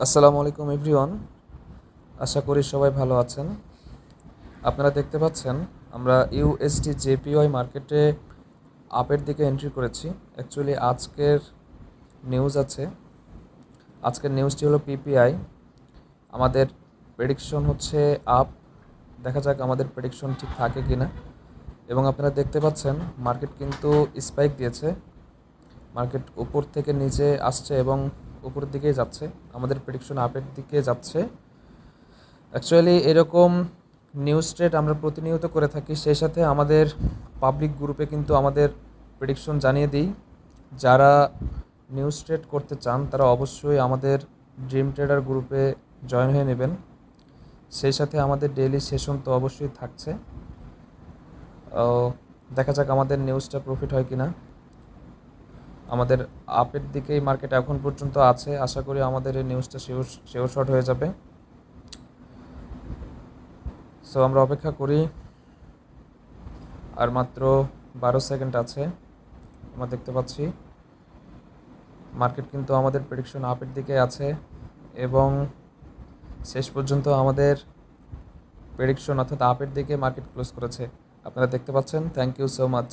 আসসালামু আলাইকুম এভরিওয়ান। আশা করি সবাই ভালো আছেন। আপনারা দেখতে পাচ্ছেন, আমরা ইউএসডি জেপিওয়াই মার্কেটে আপের দিকে এন্ট্রি করেছি। অ্যাকচুয়ালি আজকের নিউজ আছে। আজকের নিউজটি হলো পিপিআই আমাদের প্রেডিকশন হচ্ছে আপ দেখা যাক আমাদের প্রেডিকশন ঠিক থাকে কি না এবং আপনারা দেখতে পাচ্ছেন মার্কেট কিন্তু স্পাইক দিয়েছে। মার্কেট উপর থেকে নিচে আসছে এবং উপরের দিকেই যাচ্ছে, আমাদের প্রেডিকশন আপের দিকে যাচ্ছে। অ্যাকচুয়ালি এরকম নিউজ ট্রেড আমরা প্রতিনিয়ত করে থাকি, সেই সাথে আমাদের পাবলিক গ্রুপে কিন্তু আমাদের প্রেডিকশন জানিয়ে দিই। যারা নিউজ ট্রেড করতে চান, তারা অবশ্যই আমাদের ড্রিম ট্রেডার গ্রুপে জয়েন হয়ে নেবেন। সেই সাথে আমাদের ডেইলি সেশন তো অবশ্যই থাকছে। দেখা যাক আমাদের নিউজটা প্রফিট হয় কি না আমাদের আপের দিকেই মার্কেট এখন পর্যন্ত আছে। আশা করি আমাদের এই নিউজটা শিওর শর্ট হয়ে যাবে। সো আমরা অপেক্ষা করি। আর মাত্র বারো সেকেন্ড আছে। আমরা দেখতে পাচ্ছি মার্কেট কিন্তু আমাদের প্রেডিকশন আপের দিকে আছে এবং শেষ পর্যন্ত আমাদের প্রেডিকশন অর্থাৎ আপের দিকে মার্কেট ক্লোজ করেছে। আপনারা দেখতে পাচ্ছেন থ্যাংক ইউ সো মাচ